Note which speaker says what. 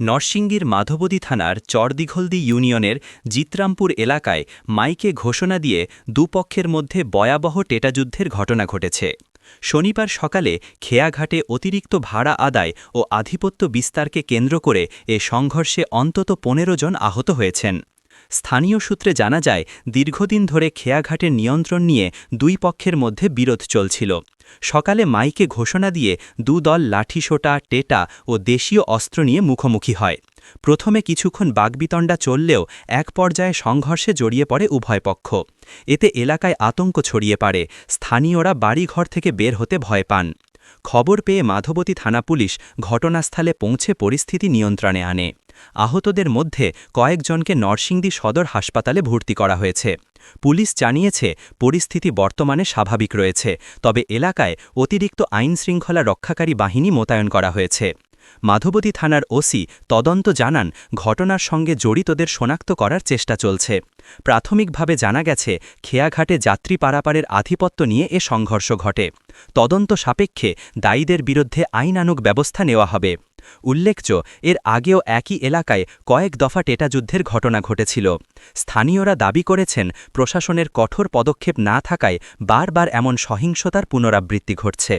Speaker 1: নরসিংদীর মাধবদী থানার চরদিঘলদি ইউনিয়নের জিতরামপুর এলাকায় মাইকে ঘোষণা দিয়ে দুপক্ষের মধ্যে ভয়াবহ টেটাযুদ্ধের ঘটনা ঘটেছে। শনিবার সকালে খেয়াঘাটে অতিরিক্ত ভাড়া আদায় ও আধিপত্য বিস্তারকে কেন্দ্র করে এ সংঘর্ষে অন্তত পনেরো জন আহত হয়েছেন। স্থানীয় সূত্রে জানা যায়, দীর্ঘদিন ধরে খেয়াঘাটের নিয়ন্ত্রণ নিয়ে দুই পক্ষের মধ্যে বিরোধ চলছিল। সকালে মাইকে ঘোষণা দিয়ে দু দল লাঠিসোঁটা, টেটা ও দেশীয় অস্ত্র নিয়ে মুখোমুখি হয়। প্রথমে কিছুক্ষণ বাগবিতণ্ডা চললেও এক পর্যায়ে সংঘর্ষে জড়িয়ে পড়ে উভয় পক্ষ। এতে এলাকায় আতঙ্ক ছড়িয়ে পড়ে, স্থানীয়রা বাড়িঘর থেকে বের হতে ভয় পান। খবর পেয়ে মাধবতী থানা পুলিশ ঘটনাস্থলে পৌঁছে পরিস্থিতি নিয়ন্ত্রণে আনে। আহতদের মধ্যে কয়েকজনকে নরসিংদী সদর হাসপাতালে ভর্তি করা হয়েছে। পুলিশ জানিয়েছে, পরিস্থিতি বর্তমানে স্বাভাবিক রয়েছে, তবে এলাকায় অতিরিক্ত আইনশৃঙ্খলা রক্ষাকারী বাহিনী মোতায়েন করা হয়েছে। মাধবতী থানার ওসি তদন্ত জানান, ঘটনার সঙ্গে জড়িতদের শনাক্ত করার চেষ্টা চলছে। প্রাথমিকভাবে জানা গেছে, খেয়াঘাটে যাত্রী পারাপারের আধিপত্য নিয়ে এ সংঘর্ষ ঘটে। তদন্ত সাপেক্ষে দায়ীদের বিরুদ্ধে আইনানুগ ব্যবস্থা নেওয়া হবে। উল্লেখ্য, এর আগেও একই এলাকায় কয়েক দফা টেটাযুদ্ধের ঘটনা ঘটেছিল। স্থানীয়রা দাবি করেছেন, প্রশাসনের কঠোর পদক্ষেপ না থাকায় বারবার এমন সহিংসতার পুনরাবৃত্তি ঘটছে।